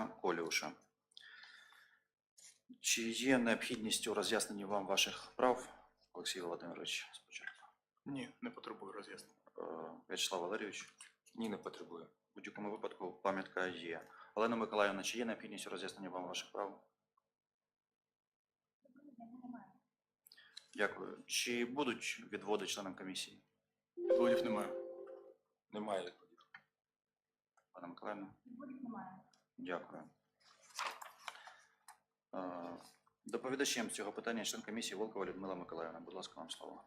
та Коліуша. Чи є необхідність у роз'ясненні вам ваших прав, Олексій Володимирович, спочатку? Ні, не потребую роз'яснення. Е, В'ячеслав Валерійович, Ні, не потребую. в будь-якому випадку пам'ятка є. Олена Миколаївна, чи є необхідність у роз'ясненні вам ваших прав? Дякую. Чи будуть відводи членам комісії? Відводів немає. Немає відводів. Пане Миколаївна? Дякую. Доповідачем цього питання член комісії Волкова Людмила Миколаївна. Будь ласка, вам слово.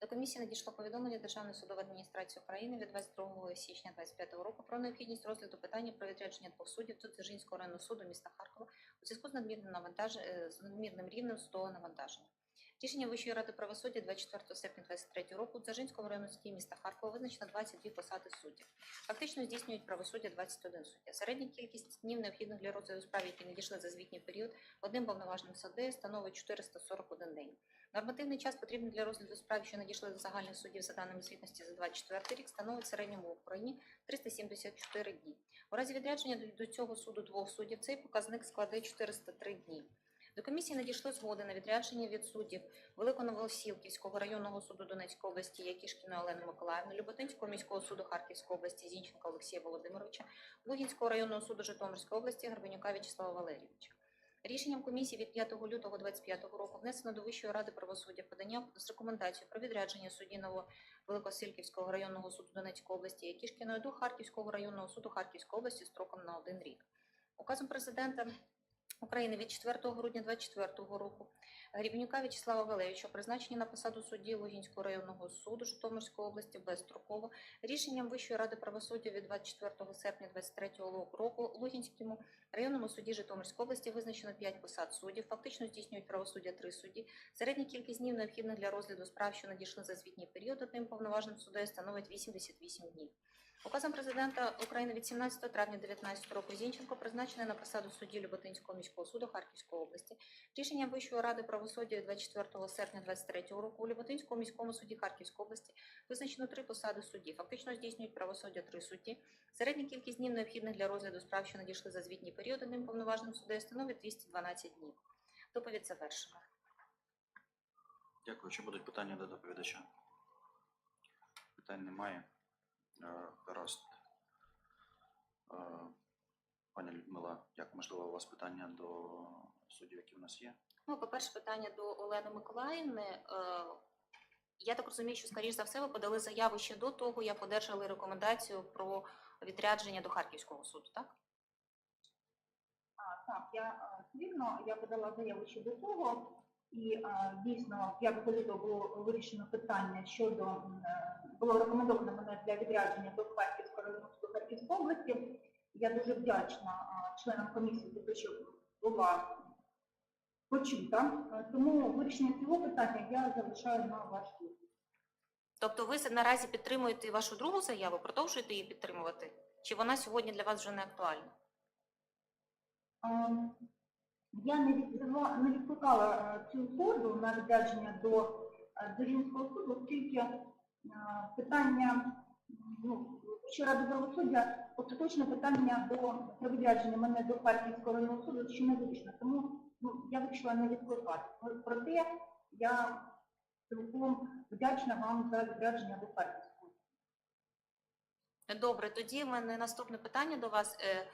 До комісії надійшло повідомлення Державної судової адміністрації України від 22 січня 2025 року про необхідність розгляду питання про відрядження двох суддів до Дзержинського районного суду міста Харкова у зв'язку з надмірним навантаж... е, з надмірним рівнем судового навантаження. Рішення Вищої ради правосуддя 24 серпня 2023 року у Дзержинському районному суді міста Харкова визначено 22 посади суддів. Фактично здійснюють правосуддя 21 суддя. Середня кількість днів необхідних для розгляду справ, які надійшли за звітній період, одним повноважним суддею становить 441 день. Нормативний час потрібний для розгляду справ, що надійшли до загальних судів за даними звітності за 24 рік, становить в середньому в Україні 374 дні. У разі відрядження до цього суду двох суддів цей показник складе 403 дні. До комісії надійшли згоди на відрядження від суддів Великоновосілківського районного суду Донецької області Якішкіної Олени Миколаївни, Люботинського міського суду Харківської області Зінченка Олексія Володимировича, Лугінського районного суду Житомирської області Горбанюка В'ячеслава Валерійовича. Рішенням комісії від 5 лютого 2025 року внесено до Вищої ради правосуддя подання з рекомендацією про відрядження судді Ново Великосилківського районного суду Донецької області Якішкіної до Харківського районного суду Харківської області строком на один рік. Указом президента України від 4 грудня 2024 року Грібнюка В'ячеслава Валерійовича призначені на посаду судді Лугінського районного суду Житомирської області безстроково рішенням Вищої ради правосуддя від 24 серпня 2023 року Лугінському районному суді Житомирської області визначено 5 посад суддів. Фактично здійснюють правосуддя 3 судді. Середня кількість днів необхідних для розгляду справ, що надійшли за звітній період одним повноважним суддею, становить 88 днів. Указом президента України від 17 травня 2019 року Зінченко призначений на посаду судді Люботинського міського суду Харківської області. Рішенням Вищої ради правосуддя від 24 серпня 2023 року у Люботинському міському суді Харківської області визначено три посади судді. Фактично здійснюють правосуддя три судді. Середня кількість днів необхідних для розгляду справ, що надійшли за звітній період одним повноважним суддею, становить 212 днів. Доповідь завершена. Дякую. Чи будуть питання до доповідача? Питань немає. Е, Гаразд. Е, Пані Людмила, як можливо у вас питання до суддів, які в нас є? Ну, по-перше, питання до Олени Миколаївни. Е, Я так розумію, що, скоріш за все, ви подали заяву ще до того, як одержали рекомендацію про відрядження до Харківського суду, так? А, Так, я вірно, я подала заяву щодо того, і е, дійсно 5 лютого було вирішено питання щодо було рекомендовано мене для відрядження до Харківського району Харківської області. Я дуже вдячна членам комісії за те, що була почута. Тому вирішення цього питання я залишаю на ваш суд. Тобто ви наразі підтримуєте вашу другу заяву, продовжуєте її підтримувати? Чи вона сьогодні для вас вже не актуальна? Я не відкликала цю угоду на відрядження до Дзержинського суду, оскільки питання ну, що Ради правосуддя, остаточне питання до про відрядження мене до Харківського районного суду ще не вирішено. Тому ну, я вирішила не відкликати. Проте я цілком вдячна вам за відрядження до Харківського. Добре, тоді в мене наступне питання до вас. Е,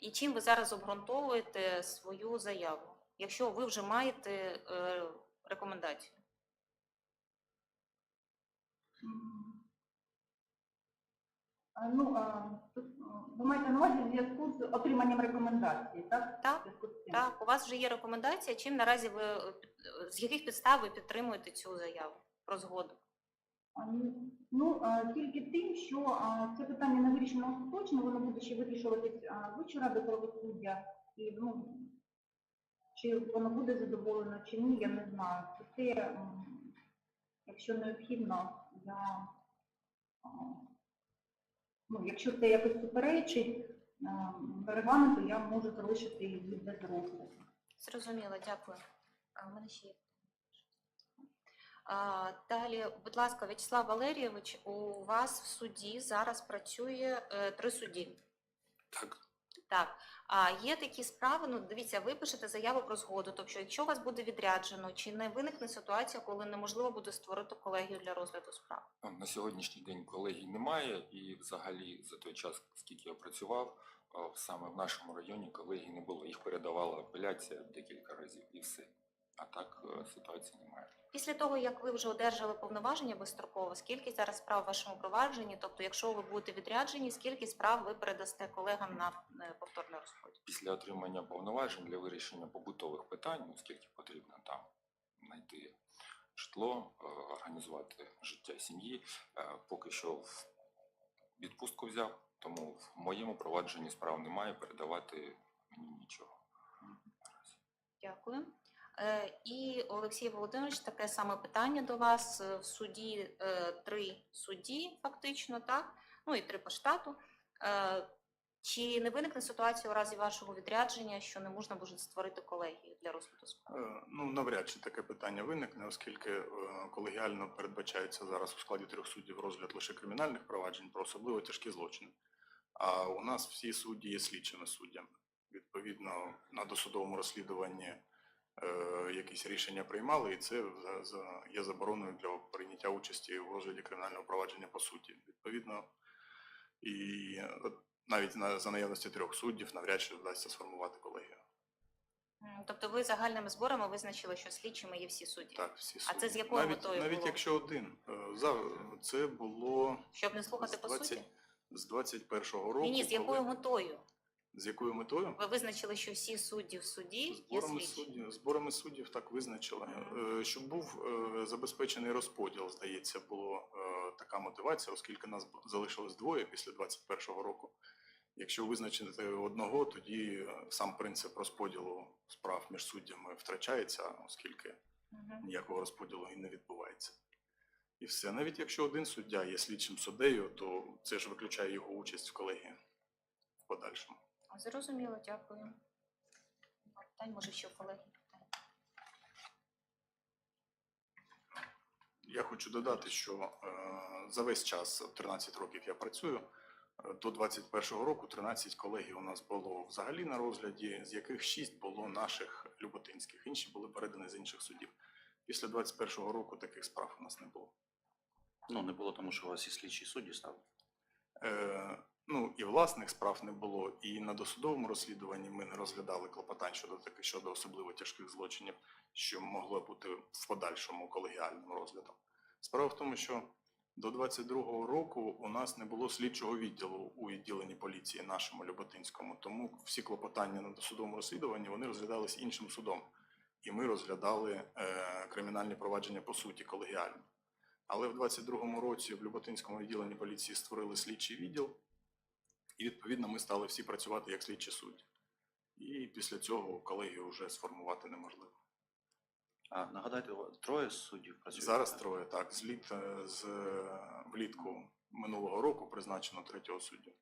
І чим ви зараз обґрунтовуєте свою заяву, якщо ви вже маєте е, рекомендацію? Ну, тут, ви маєте на увазі в зв'язку з отриманням рекомендації, так? Так. Так, у вас вже є рекомендація. Чим наразі ви е, е, з яких підстав ви підтримуєте цю заяву про згоду? Ну, Ну, тільки тим, що це питання не вирішено остаточно, воно буде ще вирішуватись Вищою радою правосуддя, і ну, чи воно буде задоволено, чи ні, я не знаю. Це, якщо необхідно, я, ну, якщо це якось суперечить а, регламенту, я можу залишити її без розгляду. Зрозуміло, дякую. А у мене ще є. А, далі, будь ласка, В'ячеслав Валерійович, у вас в суді зараз працює е, три судді. Так, Так, а є такі справи, ну дивіться, ви пишете заяву про згоду. Тобто, якщо вас буде відряджено, чи не виникне ситуація, коли неможливо буде створити колегію для розгляду справ? Ну, На сьогоднішній день колегій немає, і взагалі за той час, скільки я працював, саме в нашому районі колегій не було. Їх передавала апеляція декілька разів і все. А так е, ситуації немає. Після того, як ви вже одержали повноваження безстроково, скільки зараз справ в вашому провадженні? Тобто, якщо ви будете відряджені, скільки справ ви передасте колегам на е, повторний розподіл? Після отримання повноважень для вирішення побутових питань, оскільки потрібно там знайти житло, е, організувати життя сім'ї, поки що в відпустку взяв, тому в моєму провадженні справ немає, передавати мені нічого. Дякую. Е, І Олексій Володимирович, таке саме питання до вас. Е, В суді е, три судді, фактично, так? Ну і три по штату. Чи не виникне ситуація у разі вашого відрядження, що не можна буде створити колегію для розгляду справ? Е, Ну, навряд чи таке питання виникне, оскільки колегіально передбачається зараз у складі трьох суддів розгляд лише кримінальних проваджень про особливо тяжкі злочини. А у нас всі судді є слідчими суддями. Відповідно, на досудовому розслідуванні якісь рішення приймали, і це є забороною для прийняття участі в розгляді кримінального провадження по суті. Відповідно, і е, навіть на, за наявності трьох суддів навряд чи вдасться сформувати колегію. Тобто ви загальними зборами визначили, що слідчими є всі судді? Так, всі судді. А це з якою навіть, метою навіть було? якщо один. Е, це було Щоб не слухати з, по суті? з 21-го року. Ні, ні, з якою коли- метою? З якою метою? Ви визначили, що всі судді в суді Зборами суддів, зборами суддів так визначили. Е, Щоб був е, забезпечений розподіл, здається, було е, така мотивація, оскільки нас залишилось двоє після 21-го року. Якщо визначити одного, тоді сам принцип розподілу справ між суддями втрачається, оскільки ніякого розподілу і не відбувається. І все. Навіть якщо один суддя є слідчим суддею, то це ж виключає його участь в колегії в подальшому. Зрозуміло, дякую. Питань, може, ще в колегії питання. Я хочу додати, що е, за весь час, 13 років я працюю, е, до 21-го року 13 колегій у нас було взагалі на розгляді, з яких 6 було наших люботинських, інші були передані з інших судів. Після 21-го року таких справ у нас не було. Ну, не було, тому що у вас і слідчі судді стали. Е, ну і власних справ не було, і на досудовому розслідуванні ми не розглядали клопотань щодо таких щодо особливо тяжких злочинів, що могло бути в подальшому колегіальним розглядом. Справа в тому, що до 22-го року у нас не було слідчого відділу у відділенні поліції нашому Люботинському, тому всі клопотання на досудовому розслідуванні вони розглядались іншим судом, і ми розглядали е, кримінальні провадження по суті колегіально. Але в 22-му році в Люботинському відділенні поліції створили слідчий відділ, і відповідно ми стали всі працювати як слідчі судді. І після цього колегію вже сформувати неможливо. А нагадайте, троє суддів працюють? Зараз троє так. З літ е, з е, влітку минулого року призначено третього суддю.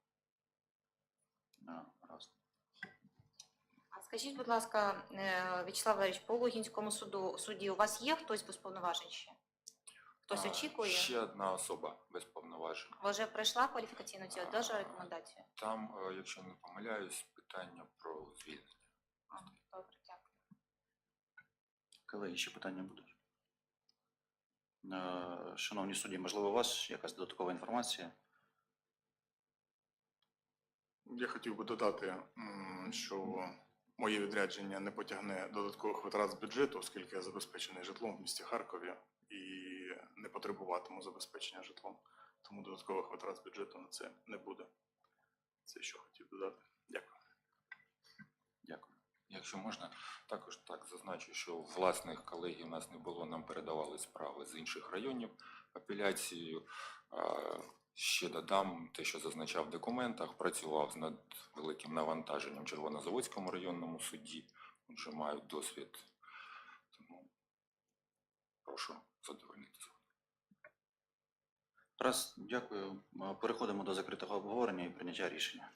А, раз. А скажіть, будь ласка, е, В'ячеслав Валерійович, по Лугінському суду суді у вас є хтось без повноважень ще? Хтось А, очікує? Ще одна особа без повноважень. Ви вже пройшла кваліфікаційну цю одержала рекомендацію? Там, е, якщо не помиляюсь, питання про звільнення. А, Добре, дякую. Колеги, ще питання будуть? Е, Шановні судді, можливо, у вас якась додаткова інформація? Я хотів би додати, м, що моє відрядження не потягне додаткових витрат з бюджету, оскільки я забезпечений житлом в місті Харкові і не потребуватиму забезпечення житлом. Тому додаткових витрат з бюджету на це не буде. Це що хотів додати. Дякую. Дякую. Якщо можна, також так зазначу, що власних колегій у нас не було, нам передавали справи з інших районів апеляцією. Ще додам те, що зазначав в документах, працював з над великим навантаженням в Червонозаводському районному суді, вже мають досвід. Прошу задовольнити. Раз, дякую. Е, Переходимо до закритого обговорення і прийняття рішення.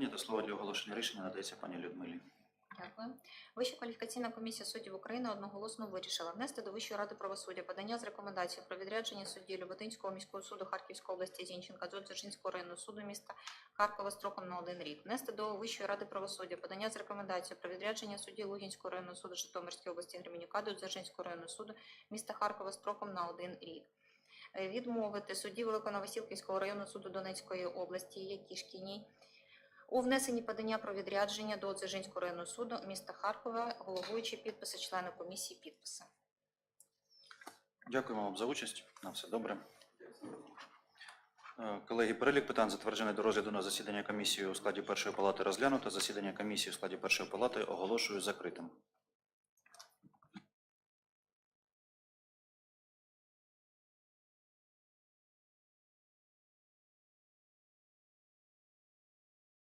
Прийнято слово для оголошення рішення надається пані Людмилі. Дякую. Вища кваліфікаційна комісія суддів України одноголосно вирішила внести до Вищої ради правосуддя подання з рекомендацією про відрядження судді Люботинського міського суду Харківської області Зінченка до Дзержинського районного суду міста Харкова строком на один рік. Внести до Вищої ради правосуддя подання з рекомендацією про відрядження судді Лугінського районного суду Житомирської області Гременюка Дзержинського районного суду міста Харкова строком на один рік. Е, Відмовити судді Великоновосілківського районного суду Донецької області Якішкіній у внесенні подання про відрядження до Дзержинського районного суду міста Харкова, головуючі підписи, члени комісії підписи. Дякуємо вам за участь. На все добре. Е, Колеги, перелік питань затверджений до розгляду на засідання комісії у складі першої палати розглянуто. Засідання комісії у складі першої палати оголошую закритим.